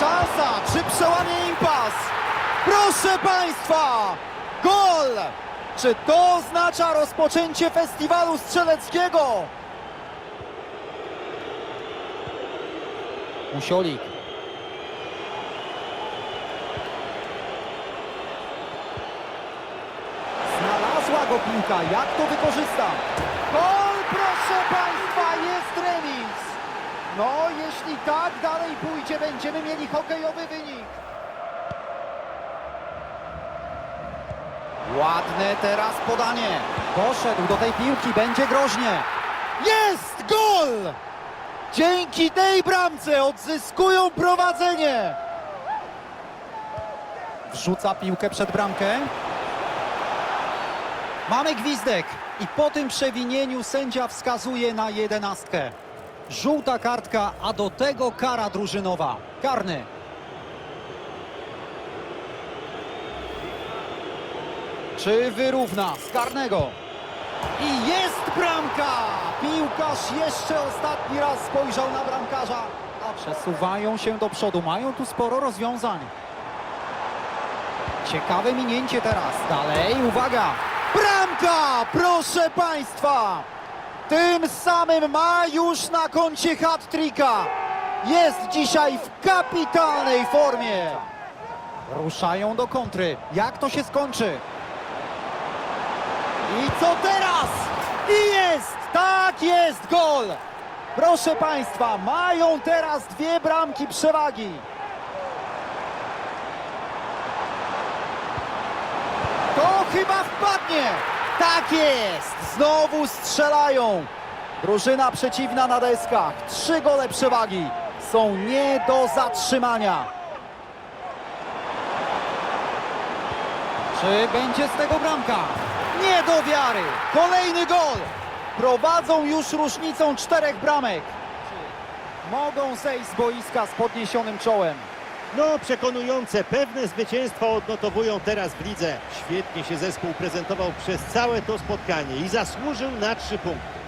szansa, czy przełamie impas? Proszę Państwa! Gol! Czy to oznacza rozpoczęcie festiwalu strzeleckiego? Musiolik. Znalazła go piłka, jak to wykorzysta? Gol, proszę Państwa, jest remis! No, jeśli tak dalej pójdzie, będziemy mieli hokejowy wynik. Ładne teraz podanie. Poszedł do tej piłki, będzie groźnie. Jest gol! Dzięki tej bramce odzyskują prowadzenie. Wrzuca piłkę przed bramkę. Mamy gwizdek i po tym przewinieniu sędzia wskazuje na jedenastkę. Żółta kartka, a do tego kara drużynowa. Karny. Czy wyrówna z karnego? I jest bramka! Piłkarz jeszcze ostatni raz spojrzał na bramkarza. A przesuwają się do przodu. Mają tu sporo rozwiązań. Ciekawe minięcie teraz. Dalej, uwaga! Bramka! Proszę Państwa! Tym samym ma już na koncie hat-tricka. Jest dzisiaj w kapitalnej formie. Ruszają do kontry. Jak to się skończy? I co teraz? I jest! Tak jest! Gol! Proszę Państwa, mają teraz dwie bramki przewagi. To chyba wpadnie! Tak jest! Znowu strzelają! Drużyna przeciwna na deskach. Trzy gole przewagi są nie do zatrzymania. Czy będzie z tego bramka? Nie do wiary! Kolejny gol! Prowadzą już różnicą czterech bramek. Mogą zejść z boiska z podniesionym czołem. No, przekonujące, pewne zwycięstwo odnotowują teraz w lidze. Świetnie się zespół prezentował przez całe to spotkanie i zasłużył na trzy punkty.